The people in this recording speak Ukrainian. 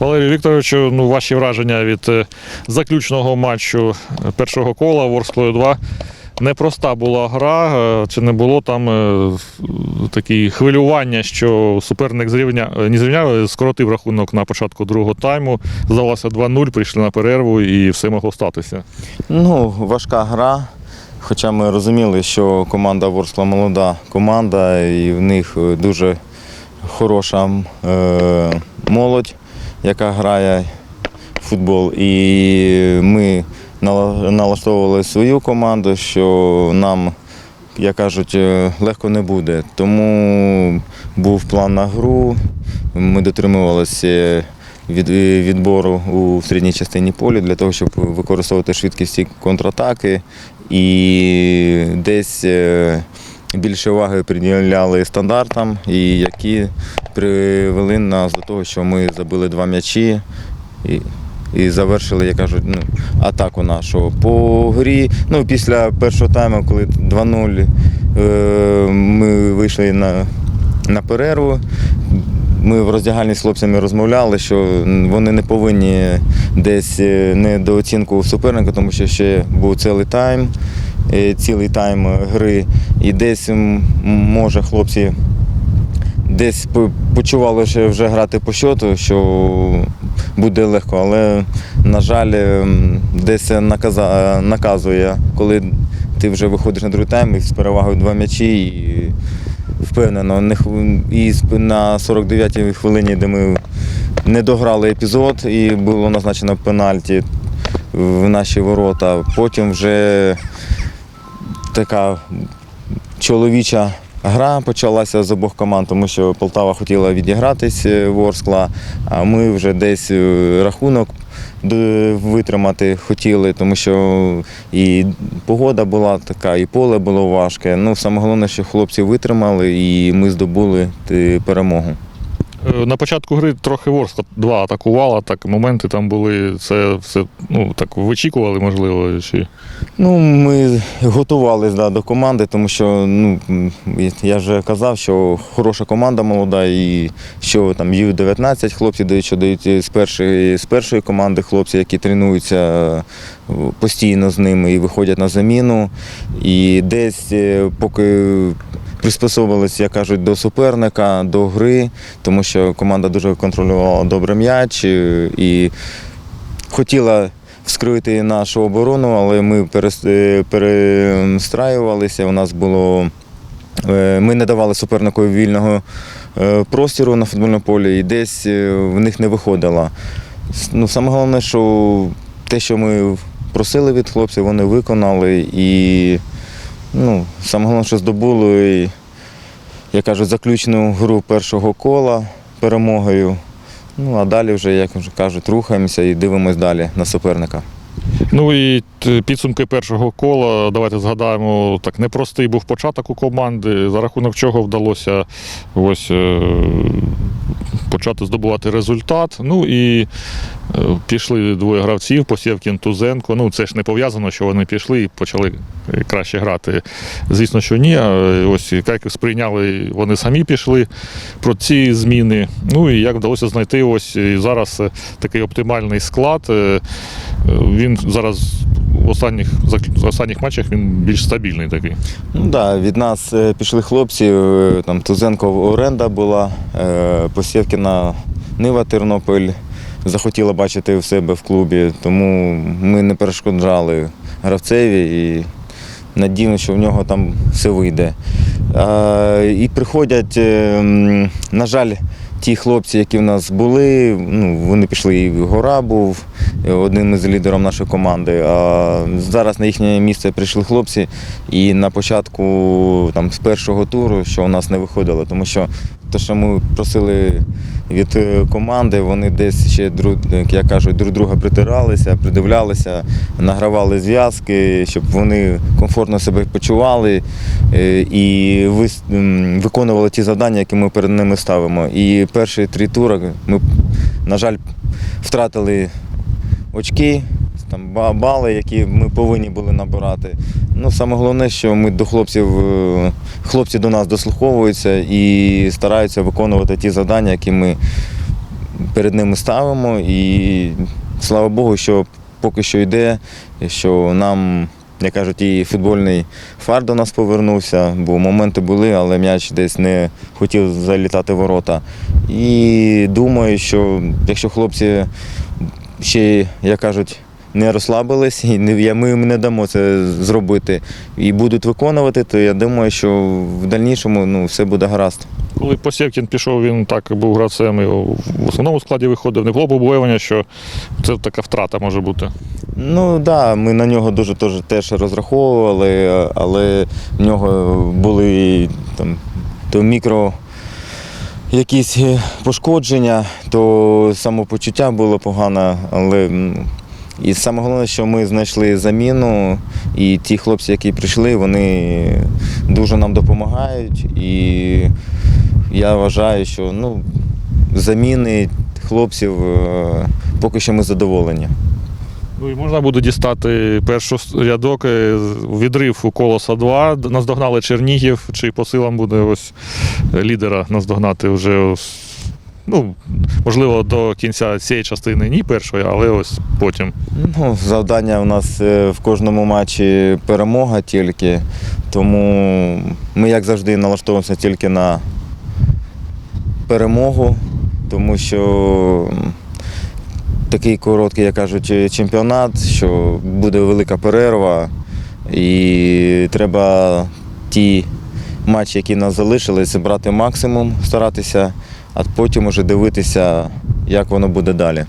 Валерій Вікторовичу, ну ваші враження від е, заключного матчу е, першого кола Ворсклою 2. Непроста була гра, е, чи не було там такі хвилювання, що суперник зрівня, не зрівняв, скоротив рахунок на початку другого тайму. Здавалося 2-0, прийшли на перерву і все могло статися. Ну, важка гра. Хоча ми розуміли, що команда Ворскла молода команда, і в них дуже хороша е, молодь, яка грає в футбол. І ми налаштовували свою команду, що нам, як кажуть, е, легко не буде. Тому був план на гру. Ми дотримувалися від відбору у середній частині поля для того, щоб використовувати швидкісті контратаки і десь е, більше уваги приділяли стандартам, і які привели нас до того, що ми забили два м'ячі і, і завершили, як кажуть, ну, атаку нашу. По грі, ну, після першого тайму, коли 2-0, е, ми вийшли на, на перерву. Ми в роздягальні з хлопцями розмовляли, що вони не повинні десь е, недооцінку суперника, тому що ще був цілий тайм, цілий тайм гри. І десь може хлопці десь почували, що вже грати по щоту, що буде легко, але, на жаль, десь наказує, коли ти вже виходиш на другий тайм і з перевагою два м'ячі. І впевнено, і на 49-й хвилині, де ми не дограли епізод, і було назначено пенальті в наші ворота. Потім вже така чоловіча гра почалася з обох команд, тому що Полтава хотіла відігратись е, Ворскла, а ми вже десь е, рахунок витримати хотіли, тому що і погода була така, і поле було важке. Ну, саме головне, що хлопці витримали і ми здобули е, перемогу. Е, На початку гри трохи Ворскла 2 атакувала, так моменти там були. Це все ну, так вичікували, можливо. Чи... Ну, ми готувалися да, до команди, тому що ну, я вже казав, що хороша команда молода, і що там Ю-19 хлопці дають, що дають з першої, з першої команди хлопці, які тренуються е, постійно з ними і виходять на заміну. І десь е, поки приспособилися, як кажуть, до суперника, до гри, тому що команда дуже контролювала добре м'яч е, і хотіла вскрити нашу оборону, але ми е, перестраювалися. У нас було. е, Ми не давали супернику вільного простіру на футбольному полі і десь в них не виходило. Ну, саме головне, що те, що ми просили від хлопців, вони виконали і ну, саме головне, що здобули, як кажуть, заключну гру першого кола перемогою. Ну, а далі вже, як вже кажуть, рухаємося і дивимось далі на суперника. Ну і підсумки першого кола. Давайте згадаємо, так непростий був початок у команди, за рахунок чого вдалося ось е, почати здобувати результат. Ну і е, пішли двоє гравців, Посєвкін, Тузенко. Ну це ж не пов'язано, що вони пішли і почали е, краще грати. Звісно, що ні. Ось як сприйняли, вони самі пішли про ці зміни. Ну і як вдалося знайти ось зараз е, такий оптимальний склад. Е, Він зараз в останніх, в останніх матчах він більш стабільний такий. Ну да, від нас е, пішли хлопці, е, там Тузенко оренда була, е, Посєвкіна Нива Тернопіль захотіла бачити в себе в клубі, тому ми не перешкоджали гравцеві і надіємо, що в нього там все вийде. І приходять, е, на жаль, ті хлопці, які в нас були, ну, вони пішли, і Гора був е, одним із лідерів нашої команди. А зараз на їхнє місце прийшли хлопці, і на початку там, з першого туру, що у нас не виходило, тому що те, що ми просили від е, команди, вони десь ще друг, як кажуть, друг друга притиралися, придивлялися, награвали зв'язки, щоб вони комфортно себе почували е, і виконували ті завдання, які ми перед ними ставимо. І перші три тури ми, на жаль, втратили очки, там бали, які ми повинні були набирати. Ну, саме головне, що ми до хлопців, е, хлопці до нас дослуховуються і стараються виконувати ті завдання, які ми перед ними ставимо. І слава Богу, що поки що йде, що нам, як кажуть, і футбольний фар до нас повернувся, бо моменти були, але м'яч десь не хотів залітати в ворота. І думаю, що якщо хлопці ще, як кажуть, не розслабились, і не- ми їм не дамо це зробити і будуть виконувати, то я думаю, що в дальнішому ну, все буде гаразд. Коли Посєвкін пішов, він так був гравцем і в основному складі виходив. Не було побоювання, що це така втрата може бути. Ну так, да, ми на нього дуже теж, теж розраховували, але в нього були там то мікро якісь е, пошкодження, то самопочуття було погане, але і саме головне, що ми знайшли заміну, і ті хлопці, які прийшли, вони дуже нам допомагають. І я вважаю, що ну, заміни хлопців е, поки що ми задоволені. Ну і можна буде дістати першу рядок, е, відрив у колоса 2. Наздогнали Чернігів, чи по силам буде ось лідера наздогнати вже ну, можливо, до кінця цієї частини ні першої, але ось потім. Ну, завдання у нас е, в кожному матчі перемога тільки, тому ми, як завжди, налаштовуємося тільки на перемогу, тому що такий короткий, як кажуть, чемпіонат, що буде велика перерва, і треба ті матчі, які нас залишились, брати максимум, старатися, а потім уже дивитися, як воно буде далі.